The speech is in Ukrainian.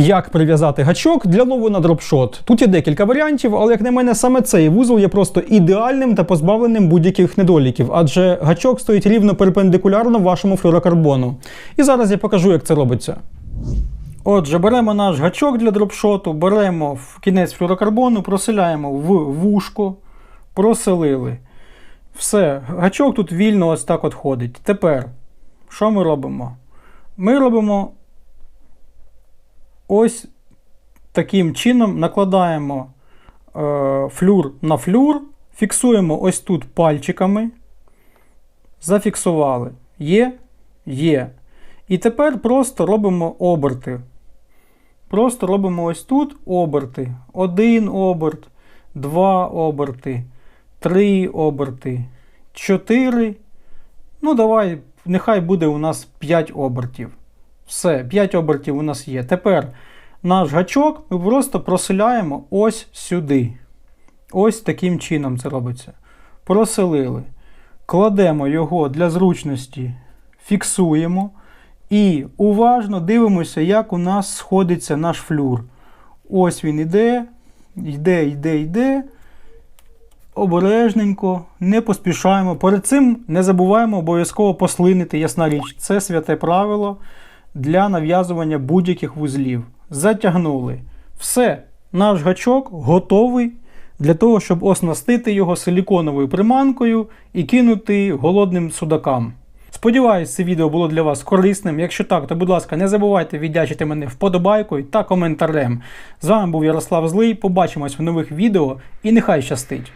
Як прив'язати гачок для лову на дропшот? Тут є декілька варіантів, але як на мене, саме цей вузол є просто ідеальним та позбавленим будь-яких недоліків, адже гачок стоїть рівно перпендикулярно вашому флюрокарбону. І зараз я покажу, як це робиться. Отже, беремо наш гачок для дропшоту, беремо в кінець флюрокарбону, проселяємо в вушко, проселили. Все, гачок тут вільно ось так от ходить. Тепер, що ми робимо? Ми робимо ось таким чином накладаємо е, флюр на флюр, фіксуємо ось тут пальчиками. Зафіксували. Є? Є. І тепер просто робимо оберти. Просто робимо ось тут оберти. Один оберт, два оберти, три оберти, чотири. Ну, давай, нехай буде у нас 5 обертів. Все, 5 обертів у нас є. Тепер наш гачок ми просто проселяємо ось сюди. Ось таким чином це робиться. Проселили. Кладемо його для зручності, фіксуємо. І уважно дивимося, як у нас сходиться наш флюр. Ось він іде, йде, йде, йде. Обережненько, не поспішаємо. Перед цим не забуваємо обов'язково послинити, ясна річ. Це святе правило для нав'язування будь-яких вузлів. Затягнули. Все, наш гачок готовий для того, щоб оснастити його силіконовою приманкою і кинути голодним судакам. Сподіваюсь, це відео було для вас корисним. Якщо так, то будь ласка, не забувайте віддячити мене вподобайкою та коментарем. З вами був Ярослав Злий. Побачимось в нових відео і нехай щастить!